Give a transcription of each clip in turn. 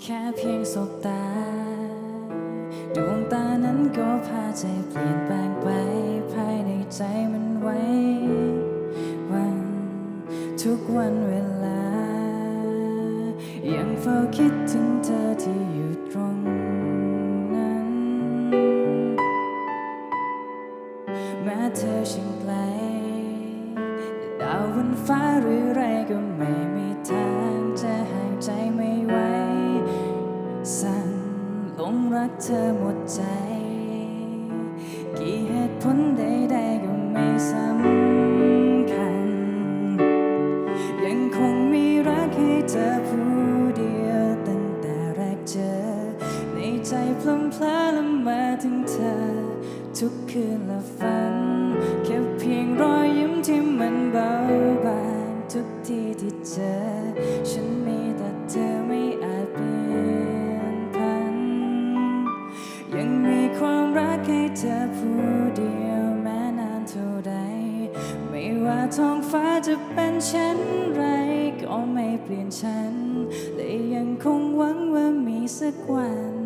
แค่เพียงสบตา ดวงตานั้นก็พาใจเปลี่ยนแปลงไป ภายในใจมันไว้ วัน ทุกวันเวลา ยังเฝ้าคิดถึงเธอที่อยู่ตรงนั้น แม้เธอชิงไกลแต่ดาวบนฟ้าหรือไรก็ไม่มี พลัมพลาละมาถึงเธอ ทุกคืนละฝันแค่เพียงรอยยิ้มที่มันเบาบางทุกทีที่เจอ ฉันมีแต่เธอไม่อาจเปลี่ยนพัน ยังมีความรักให้เธอผู้เดียวแม้นานเท่าใด ไม่ว่าท้องฟ้าจะเป็นเช่นไรก็ไม่เปลี่ยนฉันและยังคงหวังว่ามีสักวัน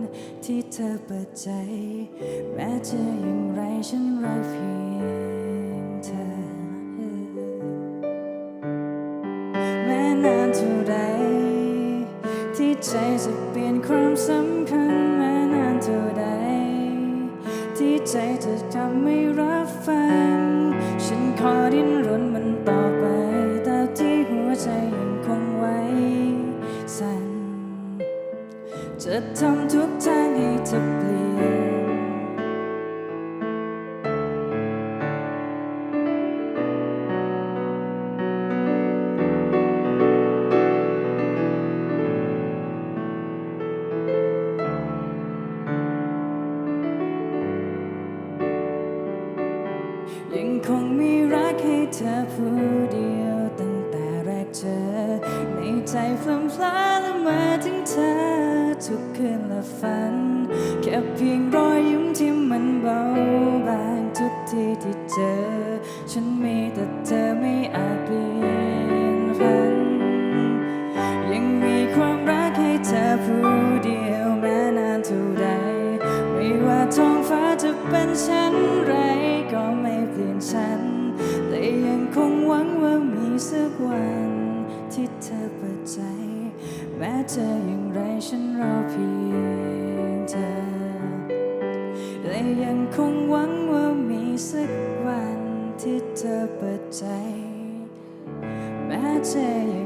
ที่เธอเปิดใจ แม้จะอย่างไรฉันรักเพียงเธอ แม้นานเท่าใดที่ใจจะเปลี่ยนความสำคัญแม้นานเท่าใดที่ใจจะทำไม่รับฟัง ฉันขอดิ้นรนมันต่อไปแต่ที่หัวใจยังคงไว้สั่นจะทำ ยังคงมีรักให้เธอผู้เดียวตั้งแต่แรกเจอ ในใจพลัมพลาละมาถึงเธอ ทุกคืนและฝัน แค่เพียงรอยยิ้มที่มันเบาบางทุกทีที่เจอ ฉัน แม้จะอย่างไรฉันรอเพียงเธอ และยังคงหวังว่ามีสักวันที่เธอเปิดใจ แม้จะอย่างไรฉันรอเพียง